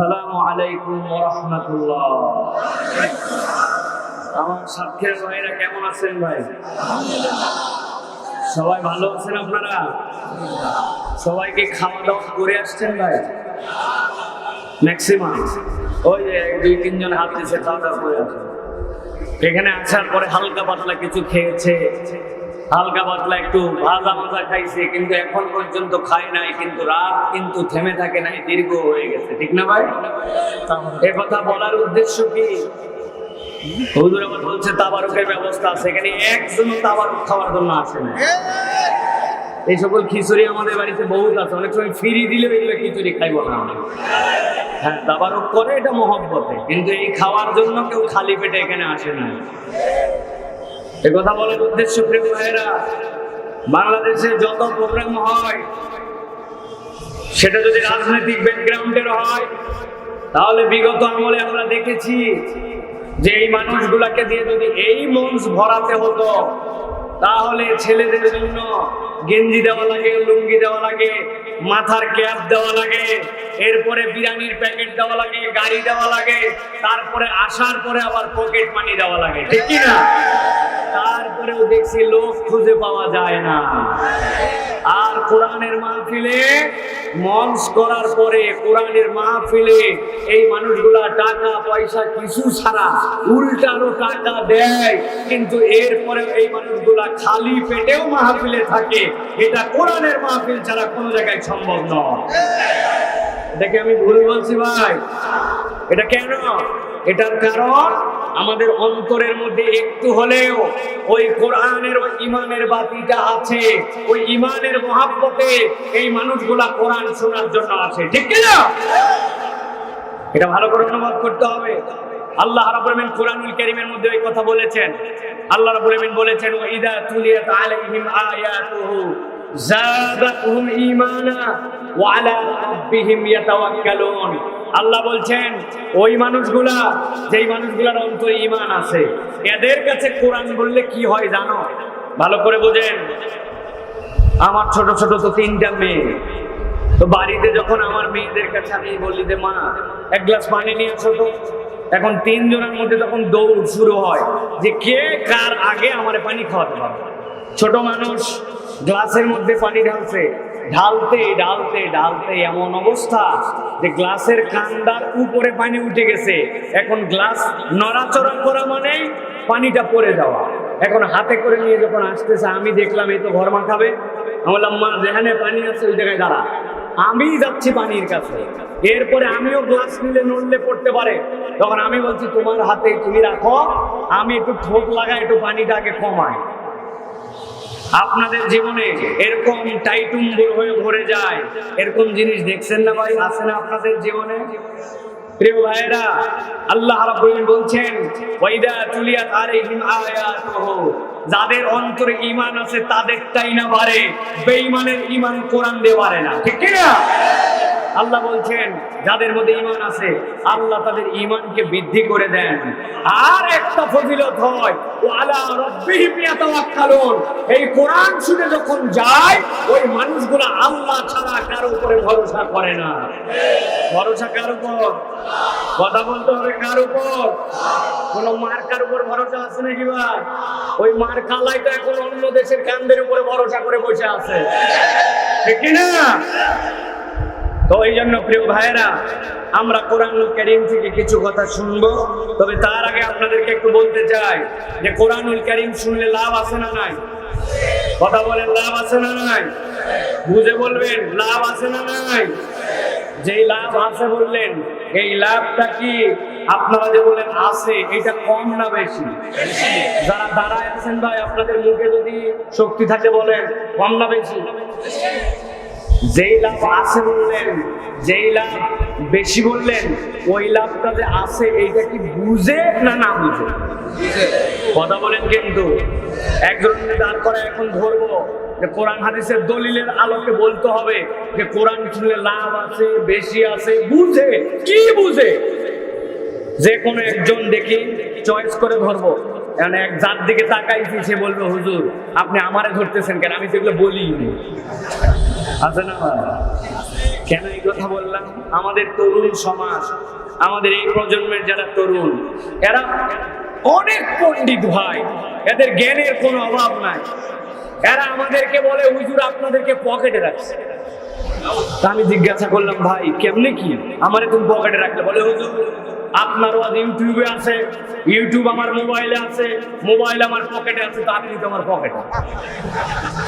আসসালামু আলাইকুম রহমতুল্লাহ। আমার সাক্ষের ভাইরা কেমন আছেন ভাই? সবাই ভালো আছেন আপনারা? সবাইকে খাওয়া দাওয়া করে আসছেন ভাই? ম্যাক্সিমাম। ওই যে এক দুই তিনজন হাত দিয়েছে খাওয়া দাওয়া করে আসেন এখানে আসার পরে হালকা পাতলা কিছু খেয়েছে। হালকা পাতলা একটু ভাজা ভাজা খাইছে, কিন্তু এখন পর্যন্ত খায় নাই, কিন্তু রাত কিন্তু থেমে থাকে নাই, দীর্ঘ হয়ে গেছে। ঠিক না ভাই? এ কথা বলার উদ্দেশ্য কি? হুজুর আবার বলছে, তাবারকের ব্যবস্থা আছে। এখানে একজনও তাবারক খাওয়ার জন্য আসে না। এই সকল খিচুড়ি আমাদের বাড়িতে বহুত আছে। অনেক সময় ফিরি দিলে এগুলো খিচুড়ি খাইব না আমরা। হ্যাঁ তাবারক করে এটা মহব্বতে, কিন্তু এই খাওয়ার জন্য কেউ খালি পেটে এখানে আসে না। এ কথা বলার উদ্দেশ্য প্রিয় ভাইয়েরা, বাংলাদেশে যত প্রোগ্রাম হয়, সেটা যদি রাজনৈতিক ব্যাকগ্রাউন্ডের হয়, তাহলে বিগত আমলে আমরা দেখেছি যে এই মানুষগুলাকে দিয়ে যদি এই মঞ্চ ভরাতে হতো, তাহলে ছেলেদের জন্য গেঞ্জি দেওয়া লাগে, লুঙ্গি দেওয়া লাগে, মাথার ক্যাপ দেওয়া লাগে, এরপরে বিরিয়ানির প্যাকেট দেওয়া লাগে, গাড়ি দেওয়া লাগে, তারপরে আসার পরে আবার পকেট মানি দেওয়া লাগে, ঠিক না? তারপরেও দেখছি লোক খুঁজে পাওয়া যায় না। আর কোরআনের মাহফিলে মঞ্চ করার পরে কোরআনের মাহফিলে এই মানুষগুলা টাকা, পয়সা কিছু ছাড়া উল্টারও টাকা দেয়। কিন্তু এরপরে এই মানুষগুলা খালি পেটেও মাহফিলে থাকে। এটা কোরআনের মাহফিল ছাড়া কোনো জায়গায় সম্ভব নয়। এটাকে আমি ভুল বলছি ভাই? এটা কেন? এটার কারণ আমাদের অন্তরের মধ্যে একটু হলেও ওই কোরআনের ওই ইমানের বাতিটা আছে, ওই ইমানের মহাব্বতে এই মানুষগুলা কোরআন শোনার জন্য আছে ঠিক কি না এটা ভালো করে অনুবাদ করতে হবে। আল্লাহ রাব্বুল আলামিন কোরআনুল কারীমের মধ্যে ওই কথা বলেছেন। আল্লাহ রাব্বুল আলামিন বলেছেন, ওয়া ইদা তুলিয়াত আলাইহিম আয়াতুহু জাদাতুহুম ঈমানা ওয়া আলা রাব্বিহিম ইয়াতাওয়াক্কালুন। আল্লাহ বলছেন, ওই মানুষগুলা, যেই মানুষগুলার অন্তরে ঈমান আছে, এদের কাছে কোরআন বললে কি হয় জানো? ভালো করে বোঝেন। আমার ছোট ছোট তো তিনটা মেয়ে। তো বাড়িতে যখন আমার মেয়েদের কাছে আমি বলি যে, মা, এক গ্লাস পানি নিয়ে আসো তো। এখন তিনজনের মধ্যে তখন দৌড় শুরু হয়, যে কে কার আগে আমার পানি খাওয়াতে পারবে? ছোট মানুষ গ্লাসের মধ্যে পানি ঢালছে ঢালতে ঢালতে ঢালতে এমন অবস্থা যে গ্লাসের কান্দার উপরে পানি উঠে গেছে। এখন গ্লাস নড়াচড়া করা মানে পানিটা পড়ে যাওয়া। এখন হাতে করে নিয়ে যখন আসতেছে, আমি দেখলাম এই তো ঘর মাখাবে। আমি বললাম, মা, যেখানে পানি আছে ওই জায়গায় দাঁড়া। আমি যাচ্ছি পানির কাছে। এরপরে আমিও গ্লাস নিলে নড়লে পড়তে পারে। তখন আমি বলছি, তোমার হাতে তুমি রাখো, আমি একটু ঠোক লাগাই, একটু পানিটা আগে কমাই। আপনাদের জীবনে এরকম টাইটুম্বুর হয়ে ভরে যায়, এরকম জিনিস দেখছেন না ভাই? আছে না আপনাদের জীবনে? প্রিয় ভাইরা আল্লাহ রাব্বুল বলছেন, ওয়াইদা তুলিয়াত আলাইহিম আয়াতুহু। যাদের অন্তরে ঈমান আছে, তাদেরটাই না পারে বেঈমানের ঈমান কোরআন দিয়ে পারে না। ঠিক কি না আল্লাহ বলছেন, যাদের মধ্যে ইমান আছে, আল্লাহ তাদের ঈমানকে বৃদ্ধি করে দেন। আর একটা ফজিলত হয় ও আলা এই কোরআন শুনে যখন যায়, ওই মানুষগুলো আল্লাহ ছাড়া কারও উপরে ভরসা করে না। ভরসা কার উপর? কথা বলতে হবে কার উপর? কোন মার্কার উপর ভরসা আছে নাকি ভাই ওই মার্কালাই তো এখন অন্য দেশের কান্দের উপরে ভরসা করে বসে আছে। ঠিক না তো এই জন্য প্রিয় ভাইয়েরা, আমরা কোরআনুল করিম থেকে কিছু কথা শুনব। তবে তার আগে আপনাদেরকে একটু বলতে চাই যে কোরআনুল করিম শুনলে লাভ আছে না নাই? কথা বলেন, লাভ আছে না নাই? বুঝে বলবেন, লাভ আছে না নাই? যেই লাভ আছে বললেন, এই লাভটা কি আপনারা যে বলেন আছে, এটা কম না বেশি? যারা দাঁড়ায় আছেন ভাই, আপনাদের মুখে যদি শক্তি থাকে বলেন, কম না বেশি? যেই লাভ আছে বললেন যেই লাভ বেশি বললেন ওই লাভটা যে আছে এইটা কি বুঝে না না বুঝে? কথা বলেন কিন্তু একজন দাঁড় করে এখন ধরবো যে কোরআন হাদিসের দলিলের আলোকে বলতে হবে যে কোরআন শুনলে লাভ আছে বেশি আছে বুঝে কি বুঝে? যে কোনো একজন দেখি চয়েস করে ধরবো। মানে এক যার দিকে তাকাইছি, সে বলবে, হুজুর, আপনি আমারে ধরতেছেন কেন? আমি যেগুলো বলি আছে না কেন এই কথা বললাম? আমাদের তরুণ সমাজ, আমাদের এই প্রজন্মের যারা তরুণ, এরা অনেক পণ্ডিত ভাই, এদের জ্ঞানের কোনো অভাব নাই। এরা আমাদেরকে বলে, হুজুর, আপনাদেরকে পকেটে রাখছে। তা আমি জিজ্ঞাসা করলাম, ভাই, কেমনে কি? আমার তুমি পকেটে রাখলে? বলে, হুজুর আপনার ইউটিউবে আছে, ইউটিউব আমার মোবাইলে আছে, মোবাইল আমার পকেটে আছে, তা আপনি তো আমার পকেটে।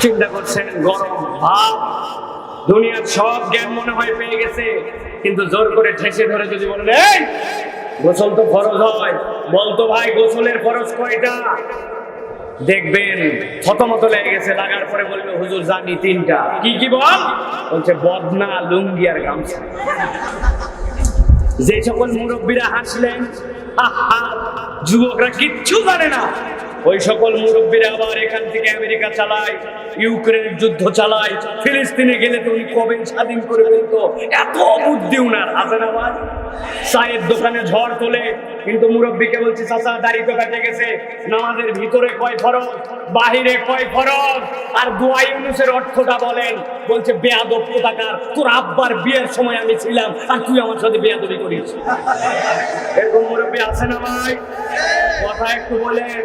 চিন্তা করছেন, গরম ভাব, দুনিয়ার সব জ্ঞান মনে হয় পেয়ে গেছে, কিন্তু জোর করে ঠেসে ধরে যদি বলেন, এই, গোসল তো ফরজ হয়। বলতো, ভাই, গোসলের ফরজ কয়টা? দেখবেন, থতমত লেগে গেছে, লাগার পরে বলবে, হুজুর, জানি তিনটা। কি কি বল? বলছে, বদনা, লুঙ্গি আর গামছা। যে সকল মুরব্বীরা হাসলেন যুবকরা কিচ্ছু জানে না। ওই সকল মুরব্বীরা আবার এখান থেকে আমেরিকা চালায়, ইউক্রেনের যুদ্ধ চালায়, ফিলিস্তিনে গেলে তো উনি কবে স্বাধীন করে ফেলতো? এত বুদ্ধি উনার, আছে না ভাই? চায়ের দোকানে ঝড় তোলে, কিন্তু মুরব্বীকে বলছি, চাচা, দাড়ি তো কাটে গেছে? নামাজের ভিতরে কয় ফরজ, বাহিরে কয় ফরজ? আর দোয়া ইউনুসের অর্থটা বলেন, বলছে, বেয়াদব কোথাকার? তোর আব্বার বিয়ের সময় আমি ছিলাম, আর তুই আমার সাথে বেয়াদবি করিস। এরকম মুরব্বী আছে না ভাই? কথা একটু বলেন।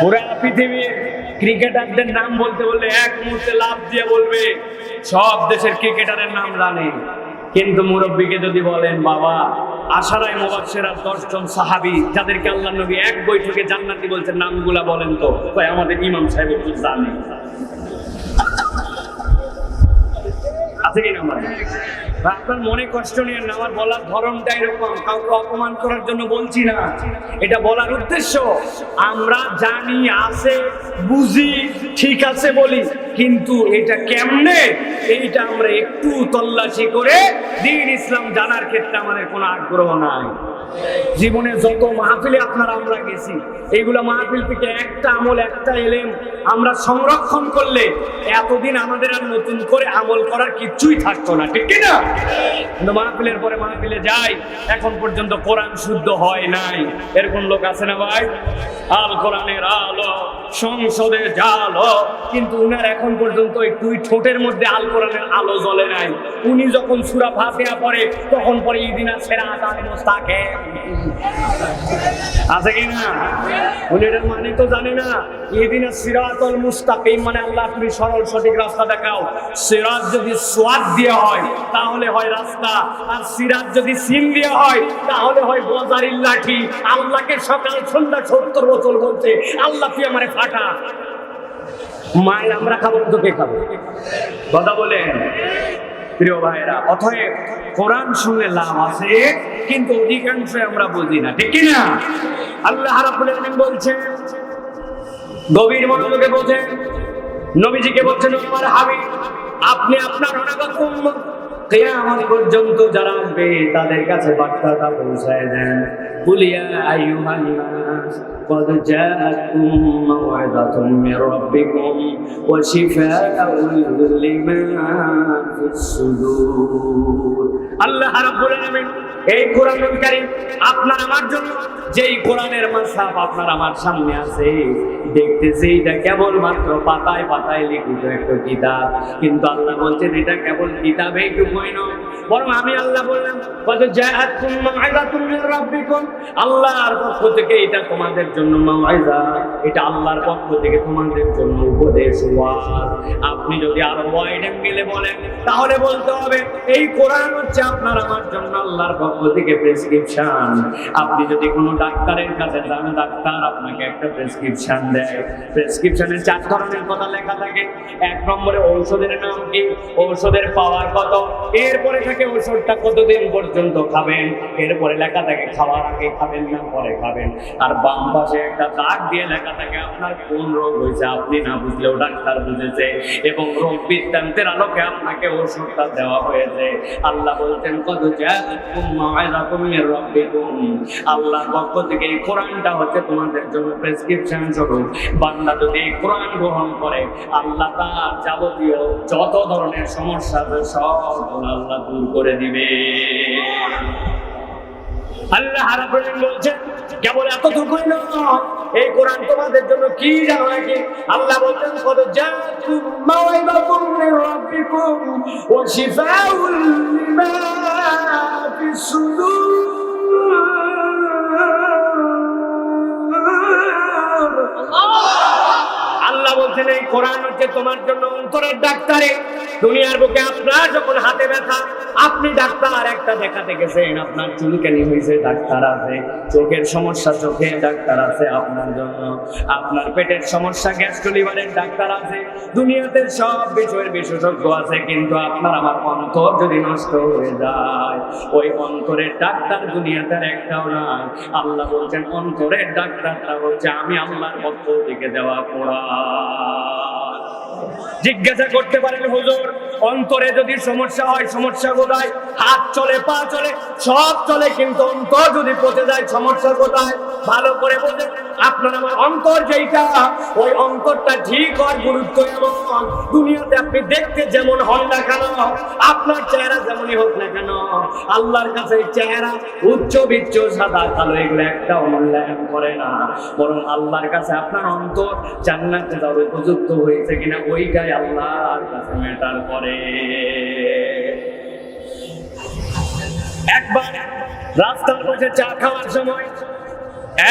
পুরা পৃথিবীর ক্রিকেটারদের নাম বলতে বললে এক মুহূর্তে লাভ দিয়ে বলবে, সব দেশের ক্রিকেটারের নাম জানে কিন্তু মুরব্বীকে যদি বলেন, বাবা, আশারায় মোবাক্সেরা দশজন সাহাবি, যাদেরকে আল্লাহ নবী এক বৈঠকে জান্নাতি বলছেন, নামগুলা বলেন তো। তাই আমাদের ইমাম সাহেব একটু জানে। আছে কিনা আমার বা আপনার মনে কষ্ট নিয়ে না, আমার বলার ধরনটা এরকম। কাউকে অপমান করার জন্য বলছি না। এটা বলার উদ্দেশ্য, আমরা জানি, আছে, বুঝি, ঠিক আছে বলি, কিন্তু এটা কেমনে? এইটা আমরা একটু তল্লাশি করে দিন ইসলাম জানার ক্ষেত্রে আমাদের কোনো আগ্রহ নাই। জীবনে যত মাহফিলে আপনারা আমরা গেছি, এইগুলো মাহফিল থেকে একটা আমল, একটা এলেম আমরা সংরক্ষণ করলে এতদিন আমাদের আর নতুন করে আমল করার কিচ্ছুই থাকতো না, ঠিক কি না কিন্তু মাহফিলের পরে মাহফিলে যাই, এখন পর্যন্ত কোরআন শুদ্ধ হয় নাই। এরকম লোক আছে না ভাই? আল কোরআনের আলো, সংসদে জালো, কিন্তু উনার এখন পর্যন্ত একটু ঠোঁটের মধ্যে আল কোরআনের আলো জ্বলে নাই। উনি যখন সুরা ফাঁসিয়া পড়ে, তখন পরে ইদিনা সেরা আতান মোস্তাকে আছে কি না? উনি এটার মানে তো জানে না। ইদিনা সিরাতুল মুস্তাকিম মানে আল্লাহ তুমি সরল সঠিক রাস্তা দেখাও। সিরাত যদি সোয়াদ দিয়ে হয়, তাহলে হয় রাস্তা। আর সিরাত যদি সিন দিয়ে হয়, তাহলে হয় বজারির লাঠি। আল্লাহকে সকাল, সন্ধ্যা সত্তর বছর বলছে আল্লাহ তুই আমারে ফাটা। মায়ের আমরা খাব তো খাব। কথা বলেন। প্রিয় ভাইরা অতএব কোরআন শুনলে লাভ আছে কিন্তু অধিকাংশ আমরা বুঝি না ঠিক কি না আল্লাহ রাব্বুল আলামিন বলছেন গভীর মনোযোগে বোঝেন নবীজিকে বলছেন "ও আমার হাবিব আপনি আপনার অনাগত উম্মত কিয়ামত পর্যন্ত যারা আসবে তাদের কাছে বার্তাটা পৌঁছায় দেন কুলিয়া আইয়ুহান নাস قد جاءتكم موعظة من ربكم وشفاء لما في الصدور আল্লাহ আপনার আমার জন্য যেই কোরআনের মাসাব আপনার আমার সামনে আছে দেখতেছি এটা কেবল মাত্র পাতায় পাতায় লিখিত একটা কিতাব। কিন্তু আল্লাহ বলছেন, এটা কেবল কিতাবে এইটুকুই নয়। বরং আমি আল্লাহ বললাম আল্লাহর পক্ষ থেকে এটা তোমাদের জন্য এটা আল্লাহর পক্ষ থেকে তোমাদের জন্য উপদেশ আপনি যদি আরও ওয়াইড অ্যাঙ্গেলে বলেন, তাহলে বলতে হবে, এই কোরআন হচ্ছে আপনার, আমার জন্য আল্লাহর পক্ষ থেকে প্রেসক্রিপশন আপনি যদি কোনো ডাক্তারের কাছে যান, ডাক্তার আপনাকে একটা প্রেসক্রিপশন দেয়। প্রেসক্রিপশনের চার ধরনের কথা লেখা থাকে। এক নম্বরে ঔষধের নাম কি? ঔষধের পাওয়ার কত? এরপরে থাকে ওষুধটা কতদিন পর্যন্ত খাবেন? এরপরে লেখা থাকে, খাওয়ার আগে খাবেন না, পরে খাবেন। আর বাম পাশে একটা দাগ দিয়ে লেখা থাকে, আপনার কোন রোগ হয়েছে আপনি না বুঝলেও ডাক্তার বুঝেছে। এবং রোগ বৃত্তান্তের আলোকে আপনাকে ওষুধটা দেওয়া হয়েছে। আল্লাহ বলতেন কত আল্লাহর পক্ষ থেকে এই কোরআনটা হচ্ছে তোমাদের জন্য প্রেসক্রিপশন স্বরূপ বান্দা যদি কোরআন গ্রহণ করে, আল্লাহ তার যাবতীয় যত ধরনের সমস্যা সব আল্লাহ দূর করে দিবে। আল্লাহ রাব্বুল বলছেন, কেবল এতটুকুই নয়, এই কোরআন তোমাদের জন্য কি জানো নাকি? আল্লাহ বলছেন কত জাতুম মাওয়াইদাতুম মির রাব্বিকুম ওয়া আল্লাহ বলছেন এই কোরআন হচ্ছে তোমার জন্য অন্তরের ডাক্তারে। দুনিয়ার বুকে আপনার যখন হাতে ব্যথা, আপনি ডাক্তার, একটা দেখাতে গেছেন আপনার চুলকানি হয়েছে, ডাক্তার আছে, চোখের সমস্যা চোখে, ডাক্তার আছে আপনার জন্য। আপনার পেটের সমস্যা গ্যাস্ট্রো লিভারের ডাক্তার আছে, দুনিয়াতে সব বিষয়ের বিশেষজ্ঞ আছে, কিন্তু আপনার আমার অন্তর যদি নষ্ট হয়ে যায়, ওই অন্তরের ডাক্তার দুনিয়াতে একটাও নাই। আল্লাহ বলছেন, অন্তরের ডাক্তারটা হচ্ছে আমি আল্লাহর পক্ষ থেকে দেওয়া কোরআন। জিজ্ঞাসা করতে পারেন, হুজুর, অন্তরে যদি সমস্যা হয় সমস্যা কোথায় হাত চলে, পা চলে, সব চলে, কিন্তু অন্তর যদি পচে যায়, সমস্যা কোথায়? ভালো করে বোঝেন আপনার আমার অন্তর যেইটা, ওই অন্তরটা ঠিক হওয়ার গুরুত্ব এমন। দুনিয়াতে আপনি দেখতে যেমন হন না কেন, আপনার চেহারা যেমনই হোক না কেন, আল্লাহর কাছে চেহারা উচ্চ বিচ্ছ সাদা কালো, এগুলো একটা মূল্যায়ন করে না। বরং আল্লাহর কাছে আপনার অন্তর জান্নাতে যাওয়ার উপযুক্ত হয়েছে কিনা, ওইটাই আল্লাহর কাছে ম্যাটার করে। একবার রাস্তার পাশে চা খাওয়ার সময়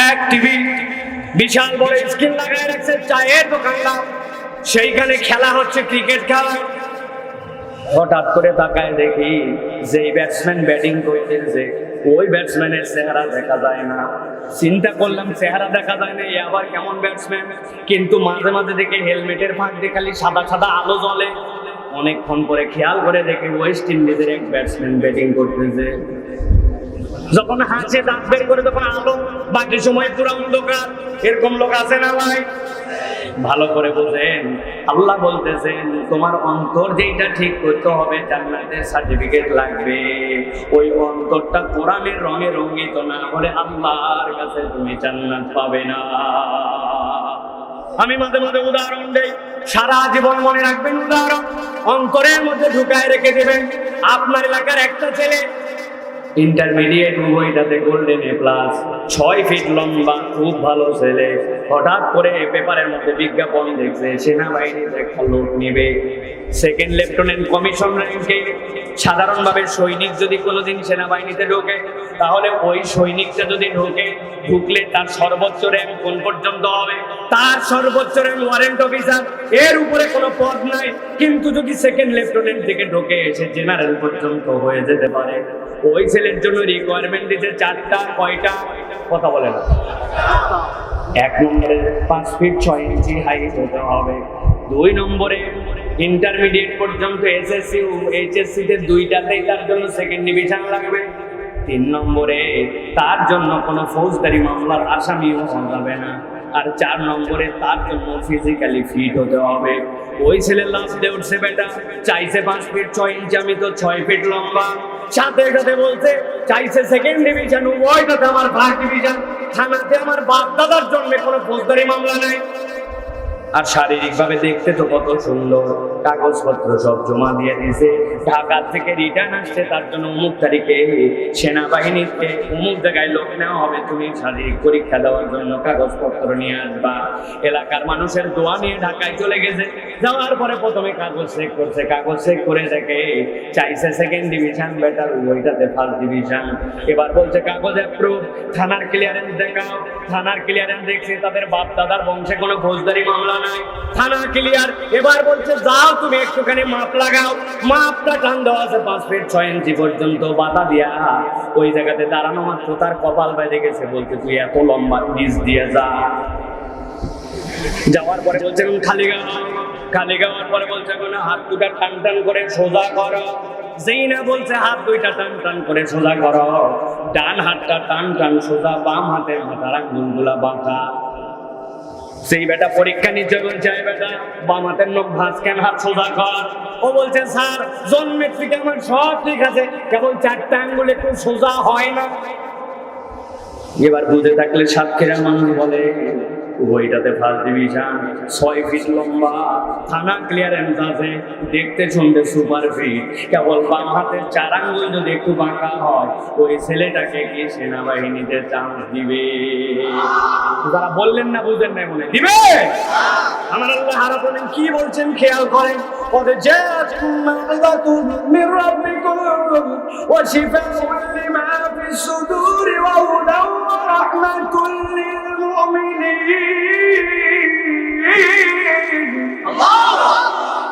এক টিভি বিশাল বড় স্ক্রিন লাগায় রাখছে, চায়ের দোকানদার সেইখানে খেলা হচ্ছে, ক্রিকেট খেলা। হঠাৎ করে তাকায় দেখি, যেই ব্যাটসম্যান ব্যাটিং করতেছে ওই ব্যাটসম্যানের চেহারা দেখা যায় না। চিন্তা করলাম, চেহারা দেখা যায় না, এ আবার কেমন ব্যাটসম্যান কিন্তু মাঝে মাঝে দেখে হেলমেটের ফাঁক দিয়ে খালি সাদা সাদা আলো জ্বলে। অনেকক্ষণ পরে খেয়াল করে দেখে ওয়েস্ট ইন্ডিজের এক ব্যাটসম্যান ব্যাটিং করতেছে। যখন হাসে, দাঁত বের করে তখন আলো, বাকি সময় পুরো অন্ধকার। এরকম লোক আছে না ভাই? ভালো করে বোঝেন। আল্লাহ বলতেছেন, তোমার অন্তর যেটা ঠিক করতে হবে, জান্নাতের সার্টিফিকেট লাগবে। ওই অন্তরটা কোরআনের রঙে রঙ্গিত না হলে আল্লাহর কাছে তুমি জান্নাত পাবে না। আমি মাঝে মাঝে উদাহরণ দেই। সারা জীবন মনে রাখবেন উদাহরণ। অন্তরের মধ্যে ঢুকায় রেখে দেবেন। আপনার এলাকার একটা ছেলে ইন্টারমিডিয়েট উভয়টাতে গোল্ডেন এ প্লাস ছয় ফিট লম্বা, খুব ভালো ছেলে। হঠাৎ করে পেপারের মধ্যে বিজ্ঞাপন দেখছে সেনাবাহিনীতে একটা লোক নেবে। সেকেন্ড লেফটেন্যান্ট কমিশন র্যাঙ্কে সাধারণভাবে সৈনিক যদি কোনোদিন সেনাবাহিনীতে ঢোকে, তাহলে ওই সৈনিকটা যদি ঢোকে, ঢুকলে তার সর্বোচ্চ র্যাঙ্ক কোন পর্যন্ত হবে? তার সর্বোচ্চ র্যাঙ্ক ওয়ারেন্ট অফিসার এর উপরে কোনো পদ নাই। কিন্তু যদি সেকেন্ড লেফটেন্যান্ট থেকে ঢোকে, সে জেনারেল পর্যন্ত হয়ে যেতে পারে। ওই ছেলের জন্য রিকোয়ারমেন্ট দিতে চারটা, কয়টা? কথা বলে না। এক নম্বরে পাঁচ ফিট ছয় ইঞ্চি হাইট হতে হবে। দুই নম্বরে ইন্টারমিডিয়েট পর্যন্ত এসএসসি এইচএসসি তে দুইটাতেই তার জন্য সেকেন্ড ডিভিশন লাগবে। তিন নম্বরে তার জন্য কোনো ফৌজদারি মামলার আসামিও যাবে না। আর চার নম্বরে তার জন্য ফিজিক্যালি ফিট হতে হবে। ওই ছেলে লাস্ট ডে উঠছে বেটা, চাইছে পাঁচ ফিট ছয় ইঞ্চি আমি তো ছয় ফিট লম্বা। সাথে সাথে বলছে, চাইছে সেকেন্ড ডিভিশন উভয়টাতে আমার ফার্স্ট ডিভিশন থানাতে আমার বাপ দাদার জন্য কোনো ফৌজদারি মামলা নাই। আর শারীরিকভাবে দেখতে তো কত সুন্দর। কাগজপত্র সব জমা দিয়ে দিয়েছে। ঢাকা থেকে রিটার্ন আসছে, তার জন্য অমুক তারিখে সেনাবাহিনীতে অমুক জায়গায় লোক নেওয়া হবে। তুমি শারীরিক পরীক্ষা দেওয়ার জন্য কাগজপত্র নিয়ে আসবা। এলাকার মানুষের দোয়া নিয়ে ঢাকায় চলে গেছে। যাওয়ার পরে প্রথমে কাগজ চেক করছে। কাগজ চেক করে দেখে চাইছে সেকেন্ড ডিভিশন বেটার ওইটাতে ফার্স্ট ডিভিশন এবার বলছে, কাগজ অ্যাপ্রুভ থানার ক্লিয়ারেন্স দেখাও। থানার ক্লিয়ারেন্স দেখছে, তাদের বাপ দাদার বংশে কোনো ফৌজদারি মামলা নাই। থানা ক্লিয়ার এবার বলছে, যাও তুমি একটুখানি মাপ লাগাও। মাপটা টান দেওয়া আছে, পাঁচ ফিট ছয় ইঞ্চি পর্যন্ত বাতা দিয়া। ওই জায়গাতে দাঁড়ানো মাত্র, তার কপাল বেঁধে গেছে বলতে তুই এত লম্বা নিচ দিয়ে যা। যাওয়ার পরে বলছে এখন খালি গাও। খালি গাওয়ার পরে বলছে, এখন হাত দুটা টান টান করে সোজা করো। যেই না বলছে, হাত দুইটা টান টান করে সোজা করো। ডান হাতটা টান টান সোজা, বাম হাতের মাথার আঙ্গুলগুলা বাঁকা। সেই বেটা পরীক্ষা নিচ্ছে বলছে "এই বেটা বামাতের লোক ভাঁজ কেন হাত সোজা কর? ও বলছে, স্যার জন্মের থেকে আমার সব ঠিক আছে, কেবল চারটা আঙ্গুল একটু সোজা হয় না। এবার বুঝে থাকলে সাতক্ষীরা মানুষ বলে বইটাতে ফার্স্ট ডিভিশন ছয় ফিট লম্বা থানা ক্লিয়ারেন্স আছে দেখতে শুনতে সুপার ফিট কেবল বাম হাতের চার আঙ্গুল যদি একটু বাঁকা হয় ওই ছেলেটাকে কি সেনাবাহিনীতে চান্স দিবে যারা বললেন না বুঝলেন না মনে দিবে আমার আল্লাহ হারাবেন কি বলছেন খেয়াল করেন قد جاءتكم موعظة من ربكم وشفاء لما في الصدور وهدى ورحمة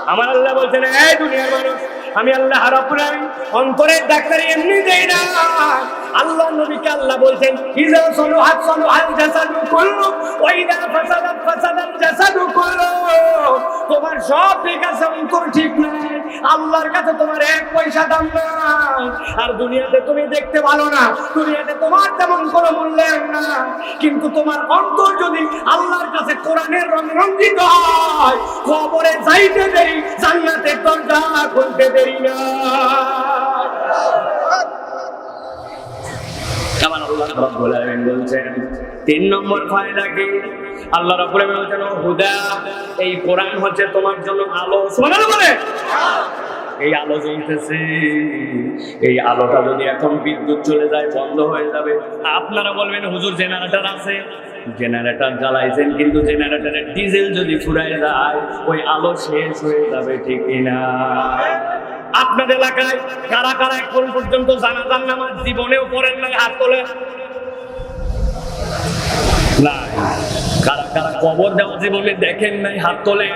আমার আল্লাহ বলছেন এই দুনিয়ার মানুষ আমি আল্লাহ হারাপুরাই অন্তরের ডাক্তারি এমনি দেই না। আল্লাহ নবীকে আল্লাহ বলছেন ইজা সলুহাত সলুহাল জাসাদু কুল্লু ওয়া ফাসাদাত ফাসাদাল জাসাদু কুল্লু তোমার সব ঠিক আছে, অন্তর ঠিক নাই, আল্লাহর কাছে তোমার এক পয়সা দাম নাই। আর দুনিয়াতে তুমি দেখতে ভালো না, দুনিয়াতে তোমার তেমন কোনো মূল্যায়ন না কিন্তু তোমার অন্তর যদি আল্লাহর কাছে কোরআনের রং রঞ্জিত হয়, খবরে যাইতে দেরি, জান্নাতের দরজা খুলতে দেরি না। এই আলোটা যদি এখন বিদ্যুৎ চলে যায় আপনারা বলবেন, হুজুর, জেনারেটর আছে? জেনারেটর জ্বালাইছেন, কিন্তু জেনারেটরের ডিজেল যদি ফুরায় যায়, ওই আলো শেষ হয়ে যাবে, ঠিক না আপনাদের এলাকায় কারা কারা এখন পর্যন্ত জানাজান নামাজ জীবনেও পড়েন নাই, হাত তোলে। না কারা কারা কবর দেওয়া জীবনে দেখেন নাই, হাত তোলেন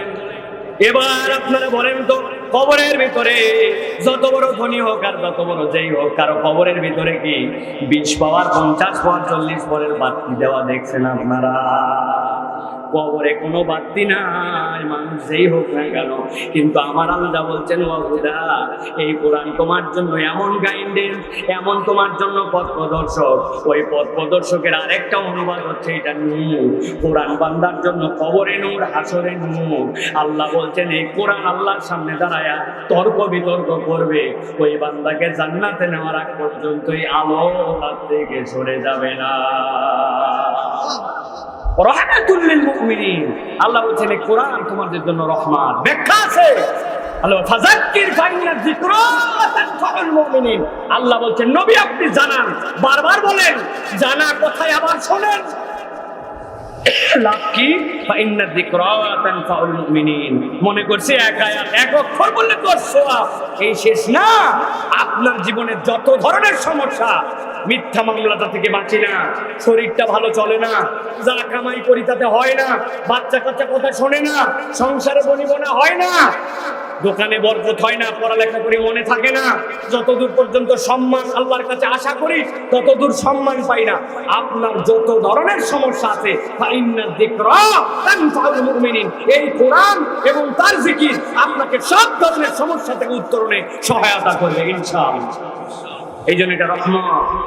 এবার আপনারা বলেন তো, কবরের ভিতরে যত বড় ধনী হোক আর যত বড় যেই হোক, কারও কবরের ভিতরে কি বিশ পাওয়ার, পঞ্চাশ পাওয়ার, চল্লিশ পরের বাতি দেওয়া দেখছেন আপনারা? কবরে কোনো বাতি নাই মানুষ যেই হোক না কেন। কিন্তু আমার আল্লাহ বলছেন বাবুদা এই কোরআন তোমার জন্য এমন গাইডেন্স এমন তোমার জন্য পথ প্রদর্শক ওই পথ প্রদর্শকের আরেকটা অনুবাদ হচ্ছে এটা নূর। কোরআন বান্দার জন্য কবরে নূর হাসরে নূর। আল্লাহ বলছেন, এই কোরআন আল্লাহর সামনে দাঁড়ায় তর্ক বিতর্ক করবে। ওই বান্দাকে জান্নাতে নেওয়ার আগ পর্যন্ত এই আলো তার থেকে সরে যাবে না। আল্লাহ বলছেন কোরআন জন্য ব্যাখ্যা আছে। আল্লাহ বলছেন নবী আপনি জানান। বারবার বলেন, জানা কোথায় আবার শোনেন। লাভ কি? মনে করছি এক এক অক্ষর বললে তো এই শেষ না। আপনার জীবনে যত ধরনের সমস্যা মিথ্যা মামলাটা থেকে বাঁচি না। শরীরটা ভালো চলে না। যা কামাই করি তাতে হয় না। বাচ্চা কাচ্চা কথা শোনে না। সংসারে বনিবনা হয় না। দোকানে বরকত হয় না। পড়ালেখা করি মনে থাকে না। যতদূর পর্যন্ত সম্মান আল্লাহর কাছে আশা করি, ততদূর সম্মান পাই না। আপনার যত ধরনের সমস্যা আছে এই কোরআন এবং তার জিকির আপনাকে সব ধরনের সমস্যা থেকে উত্তরণে সহায়তা করবে, ইনশাআল্লাহ। এই জন্য এটা রহমত।